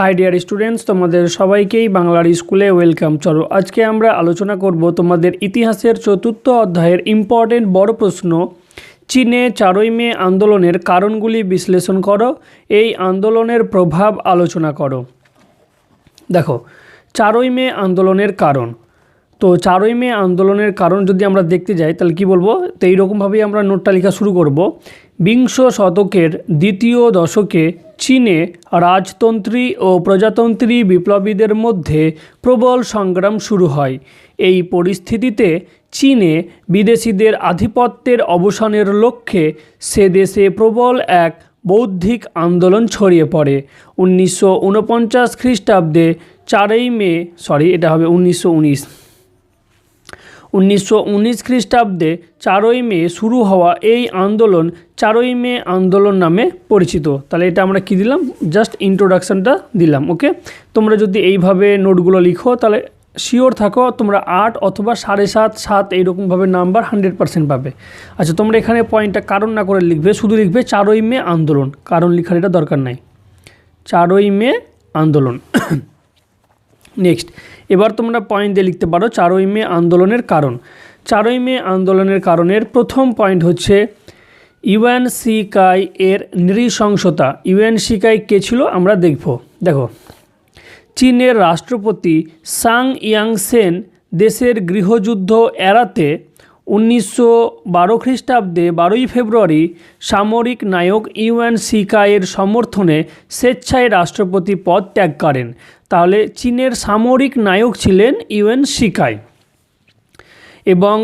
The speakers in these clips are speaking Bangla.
হাই ডিয়ার স্টুডেন্টস তোমাদের সবাইকেই বাংলার স্কুলে ওয়েলকাম চলো, আজকে আমরা আলোচনা করব তোমাদের ইতিহাসের চতুর্থ অধ্যায়ের ইম্পর্টেন্ট বড় প্রশ্ন। চীনে চারই মে আন্দোলনের কারণগুলি বিশ্লেষণ করো, এই আন্দোলনের প্রভাব আলোচনা করো। দেখো, চারই মে আন্দোলনের কারণ। তো চারই মে আন্দোলনের কারণ যদি আমরা দেখতে যাই, তাহলে কি বলব? তো এইরকমভাবেই আমরা নোটটা লেখা শুরু করব। বিংশ শতকের দ্বিতীয় দশকে চীনে রাজতন্ত্রী ও প্রজাতন্ত্রী বিপ্লবীদের মধ্যে প্রবল সংগ্রাম শুরু হয়। এই পরিস্থিতিতে চীনে বিদেশিদের আধিপত্যের অবসানের লক্ষ্যে সে দেশে প্রবল এক বৌদ্ধিক আন্দোলন ছড়িয়ে পড়ে। উনিশশো উনপঞ্চাশ খ্রিস্টাব্দে চারই মে সরি এটা হবে উনিশশো উনিশ। উনিশশো উনিশ খ্রিস্টাব্দে চারই মে শুরু হওয়া এই আন্দোলন চারই মে আন্দোলন নামে পরিচিত। তাহলে এটা আমরা কি দিলাম? জাস্ট ইন্ট্রোডাকশানটা দিলাম, ওকে? তোমরা যদি এইভাবে নোটগুলো লিখো, তাহলে শিওর থাকো তোমরা আট অথবা সাড়ে সাত সাত এইরকমভাবে নাম্বার হান্ড্রেড পার্সেন্ট পাবে। আচ্ছা তোমরা এখানে পয়েন্টটা কারণ না করে লিখবে, শুধু লিখবে চারই মে আন্দোলন, কারণ লিখার এটা দরকার নাই। চারই মে আন্দোলন। নেক্সট এবার তোমরা পয়েন্ট দিয়ে লিখতে পারো চারই মে আন্দোলনের কারণ। চারই মে আন্দোলনের কারণের প্রথম পয়েন্ট হচ্ছে ইউএন সিকাই এর নৃশংসতা। ইউএন সিকাই কে ছিল আমরা দেখব। দেখো, চীনের রাষ্ট্রপতি সাং ইয়াংসেন দেশের গৃহযুদ্ধ এড়াতে উনিশশো বারো খ্রিস্টাব্দে বারোই ফেব্রুয়ারি সামরিক নায়ক ইউএন সিকাইয়ের সমর্থনে স্বেচ্ছায় রাষ্ট্রপতি পদ ত্যাগ করেন। তাহলে চীনের সামরিক নায়ক ছিলেন ইউএন সিকাই এবং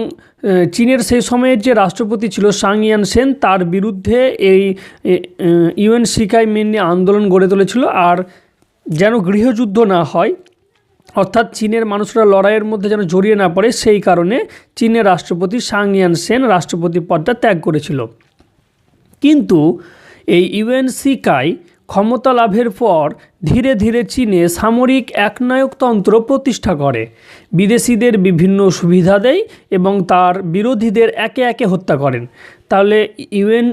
চীনের সেই সময়ের যে রাষ্ট্রপতি ছিল সাং ইয়ান সেন তার বিরুদ্ধে এই ইউএন সিকাই মেনলি আন্দোলন গড়ে তুলেছিল। আর যেন গৃহযুদ্ধ না হয়, অর্থাৎ চীনের মানুষরা লড়াইয়ের মধ্যে যেন জড়িয়ে না পড়ে, সেই কারণে চীনের রাষ্ট্রপতি সাং ইয়ান সেন রাষ্ট্রপতি পদটা ত্যাগ করেছিল। কিন্তু এই ইউএনসিকাই ক্ষমতা লাভের পর ধীরে ধীরে চীনে সামরিক একনায়কতন্ত্র প্রতিষ্ঠা করে। বিদেশিদের বিভিন্ন সুবিধা দেয় এবং তার বিরোধীদের একে একে হত্যা করেন। তাহলে ইউএন,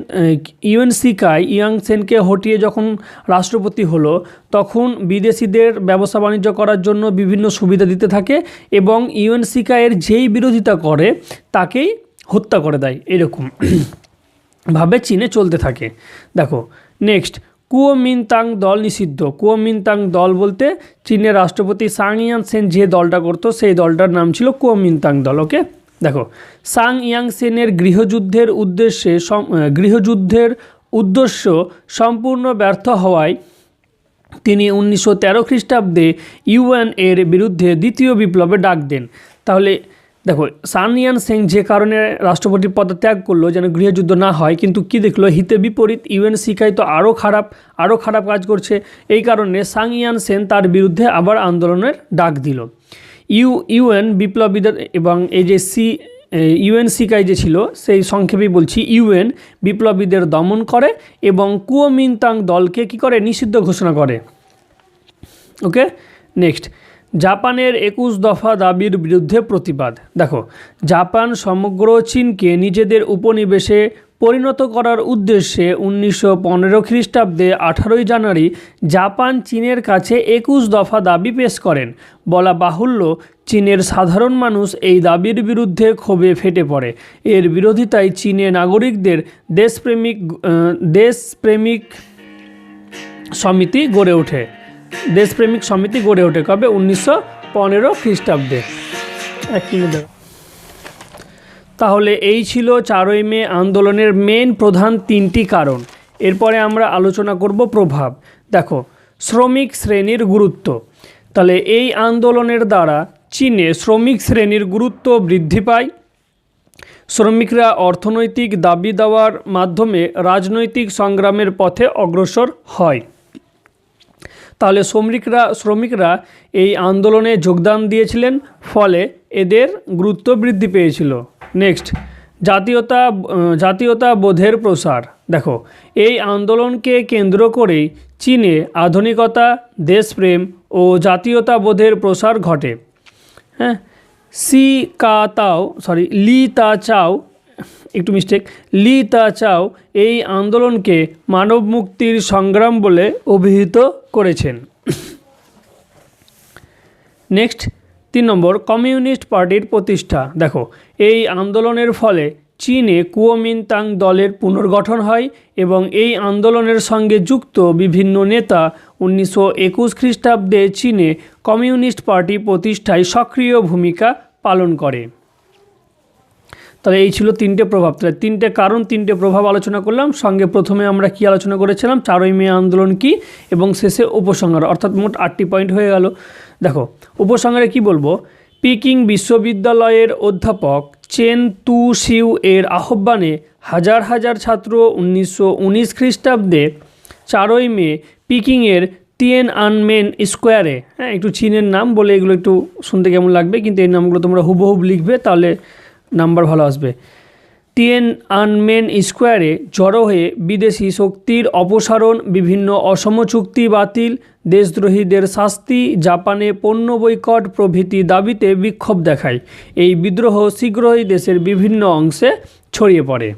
ইউএনসিকাই ইয়াং সেনকে হটিয়ে যখন রাষ্ট্রপতি হলো, তখন বিদেশিদের ব্যবসা বাণিজ্য করার জন্য বিভিন্ন সুবিধা দিতে থাকে এবং ইউএনসিকাইয়ের যেই বিরোধিতা করে, তাকেই হত্যা করে দেয়, এরকম ভাবে চীনে চলতে থাকে। দেখো নেক্সট কুয়োমিনতাং দল নিষিদ্ধ। কুয়োমিনতাং দল বলতে চীনের রাষ্ট্রপতি সাং ইয়াং সেন যে দলটা করতো, সেই দলটার নাম ছিল কুয়োমিনতাং দল, ওকে? দেখো সাং ইয়াং সেনের গৃহযুদ্ধের উদ্দেশ্যে গৃহযুদ্ধের উদ্দেশ্য সম্পূর্ণ ব্যর্থ হওয়ায় তিনি উনিশশো তেরো খ্রিস্টাব্দে ইউএন এর বিরুদ্ধে দ্বিতীয় বিপ্লবে ডাক দেন। তাহলে দেখো সানিয়ান সেং যে কারণে রাষ্ট্রপতি পদ ত্যাগ করল যেন গৃহযুদ্ধ না হয়, কিন্তু কি দেখল? হিতে বিপরীত, ইউএন শিকাই তো আরও খারাপ আরও খারাপ কাজ করছে। এই কারণে সাং ইয়ান সেন তার বিরুদ্ধে আবার আন্দোলনের ডাক দিল। ইউ, ইউএন বিপ্লবীদের এবং এই যে সি ইউএন সিকাই যে ছিল, সেই সংক্ষেপেই বলছি, ইউএন বিপ্লবীদের দমন করে এবং কুয়োমিনতাং দলকে কি করে? নিষিদ্ধ ঘোষণা করে। ওকে? নেক্সট। জাপানের একুশ দফা দাবির বিরুদ্ধে প্রতিবাদ। দেখো, জাপান সমগ্র চীনকে নিজেদের উপনিবেশে পরিণত করার উদ্দেশ্যে উনিশশো পনেরো খ্রিস্টাব্দে আঠারোই জানুয়ারি জাপান চীনের কাছে একুশ দফা দাবি পেশ করেন। বলা বাহুল্য, চীনের সাধারণ মানুষ এই দাবির বিরুদ্ধে ক্ষোভে ফেটে পড়ে। এর বিরোধিতায় চীনে নাগরিকদের দেশপ্রেমিক দেশপ্রেমিক সমিতি গড়ে ওঠে। দেশপ্রেমিক সমিতি গড়ে ওঠে কবে? উনিশশো পনেরো খ্রিস্টাব্দে। এক তাহলে এই ছিল চারই মে আন্দোলনের মেন প্রধান তিনটি কারণ। এরপরে আমরা আলোচনা করব প্রভাব। দেখো, শ্রমিক শ্রেণির গুরুত্ব। তাহলে এই আন্দোলনের দ্বারা চীনে শ্রমিক শ্রেণির গুরুত্ব বৃদ্ধি পায়। শ্রমিকরা অর্থনৈতিক দাবি দেওয়ার মাধ্যমে রাজনৈতিক সংগ্রামের পথে অগ্রসর হয়। তাহলে শ্রমিকরা শ্রমিকরা এই আন্দোলনে যোগদান দিয়েছিলেন, ফলে এদের গুরুত্ব বৃদ্ধি পেয়েছিল। নেক্সট, জাতীয়তা জাতীয়তা বোধের প্রসার। দেখো, এই আন্দোলনকে কেন্দ্র করেই চীনে আধুনিকতা, দেশপ্রেম ও জাতীয়তাবোধের প্রসার ঘটে। হ্যাঁ সি কা তাও সরি লি তা চাও, একটু মিস্টেক লি তা চাও এই আন্দোলনকে মানব মুক্তির সংগ্রাম বলে অভিহিত করেছেন। নেক্সট তিন নম্বর, কমিউনিস্ট পার্টির প্রতিষ্ঠা। দেখো, এই আন্দোলনের ফলে চীনে কুওমিনতাং দলের পুনর্গঠন হয় এবং এই আন্দোলনের সঙ্গে যুক্ত বিভিন্ন নেতা উনিশশো একুশ খ্রিস্টাব্দে চীনে কমিউনিস্ট পার্টি প্রতিষ্ঠায় সক্রিয় ভূমিকা পালন করে। তাহলে এই ছিল তিনটে প্রভাব। তাহলে তিনটে কারণ, তিনটে প্রভাব আলোচনা করলাম। সঙ্গে প্রথমে আমরা কি আলোচনা করেছিলাম? চারই মে আন্দোলন কি? এবং শেষে উপসংহার, অর্থাৎ মোট আটটি পয়েন্ট হয়ে গেল। দেখো, উপসংহারে কি বলব? পিকিং বিশ্ববিদ্যালয়ের অধ্যাপক চেন তু সিউ এর আহ্বানে হাজার হাজার ছাত্র উনিশশো উনিশ খ্রিস্টাব্দে চারই মে পিকিংয়ের টিয়েন আনমেন স্কোয়ারে হ্যাঁ একটু চীনের নাম বলে এগুলো একটু শুনতে কেমন লাগবে, কিন্তু এই নামগুলো তোমরা হুবহুব লিখবে, তাহলে নাম্বার ভালো আসবে। টিয়েন আনমেন স্কোয়ারে জড়ো হয়ে বিদেশি শক্তির অপসারণ, বিভিন্ন অসম চুক্তি বাতিল, দেশদ্রোহীদের শাস্তি, জাপানে পণ্য বৈকট প্রভৃতি দাবিতে বিক্ষোভ দেখায়। এই বিদ্রোহ শীঘ্রই দেশের বিভিন্ন অংশে ছড়িয়ে পড়ে।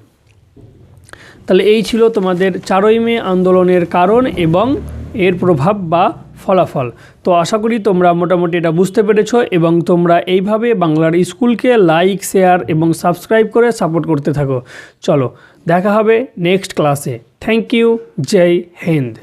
তাহলে এই ছিল তোমাদের চারই মে আন্দোলনের কারণ এবং এর প্রভাব বা ফলাফল। তো আশা করি তোমরা মোটামুটি এটা বুঝতে পেরেছ এবং তোমরা এইভাবে বাংলার স্কুলকে লাইক, শেয়ার এবং সাবস্ক্রাইব করে সাপোর্ট করতে থাকো। চলো, দেখা হবে নেক্সট ক্লাসে। থ্যাংক ইউ, জয় হিন্দ।